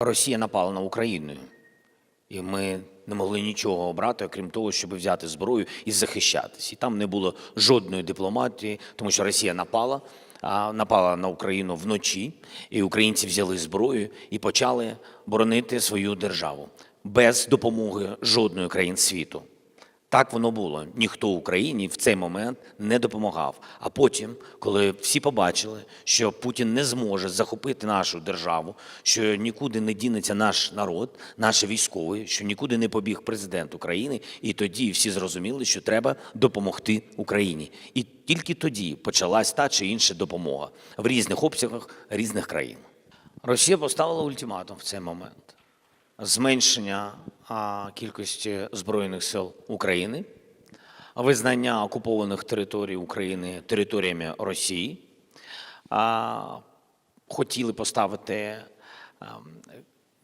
Росія напала на Україну, і ми не могли нічого обрати, окрім того, щоб взяти зброю і захищатись. І там не було жодної дипломатії, тому що Росія напала, а напала на Україну вночі, і українці взяли зброю і почали боронити свою державу без допомоги жодної країн світу. Так воно було. Ніхто Україні в цей момент не допомагав. А потім, коли всі побачили, що Путін не зможе захопити нашу державу, що нікуди не дінеться наш народ, наші військові, що нікуди не побіг президент України, і тоді всі зрозуміли, що треба допомогти Україні. І тільки тоді почалась та чи інша допомога в різних обсягах різних країн. Росія поставила ультиматум в цей момент зменшення кількості збройних сил України, визнання окупованих територій України територіями Росії. Хотіли поставити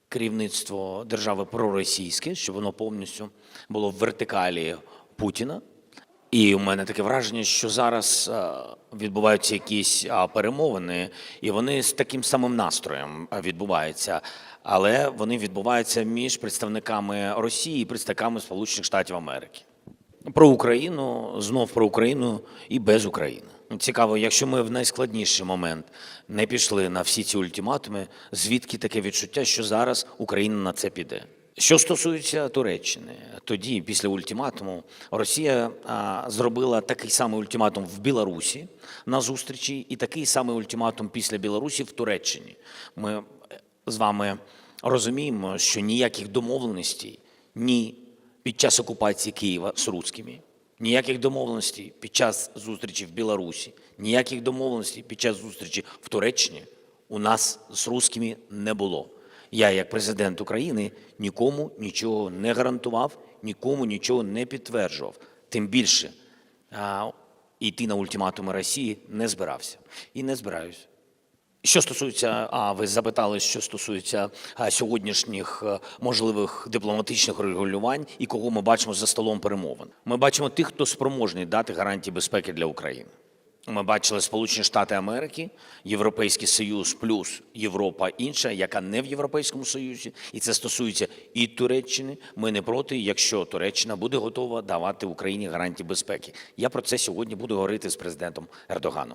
керівництво держави проросійське, щоб воно повністю було в вертикалі Путіна. І у мене таке враження, що зараз е, відбуваються якісь перемовини, і вони з таким самим настроєм відбуваються. Але вони відбуваються між представниками Росії і представниками Сполучених Штатів Америки. Про Україну, знов про Україну і без України. Цікаво, якщо ми в найскладніший момент не пішли на всі ці ультиматуми, звідки таке відчуття, що зараз Україна на це піде? Що стосується Туреччини, тоді, після ультиматуму, Росія зробила такий самий ультиматум в Білорусі на зустрічі, і такий самий ультиматум після Білорусі в Туреччині. Ми е, з вами розуміємо, що ніяких домовленостей ні під час окупації Києва з русскими, ніяких домовленостей під час зустрічі в Білорусі, ніяких домовленостей під час зустрічі в Туреччині у нас з русскими не було. Я, як президент України, нікому нічого не гарантував, нікому нічого не підтверджував. Тим більше йти на ультиматуми Росії не збирався і не збираюся. Що стосується, а ви запитали, що стосується сьогоднішніх е, можливих дипломатичних регулювань і кого ми бачимо за столом перемовин. Ми бачимо тих, хто спроможний дати гарантії безпеки для України. Ми бачили Сполучені Штати Америки, Європейський Союз плюс Європа інша, яка не в Європейському Союзі, і це стосується і Туреччини. Ми не проти, якщо Туреччина буде готова давати Україні гарантії безпеки. Я про це сьогодні буду говорити з президентом Ердоганом.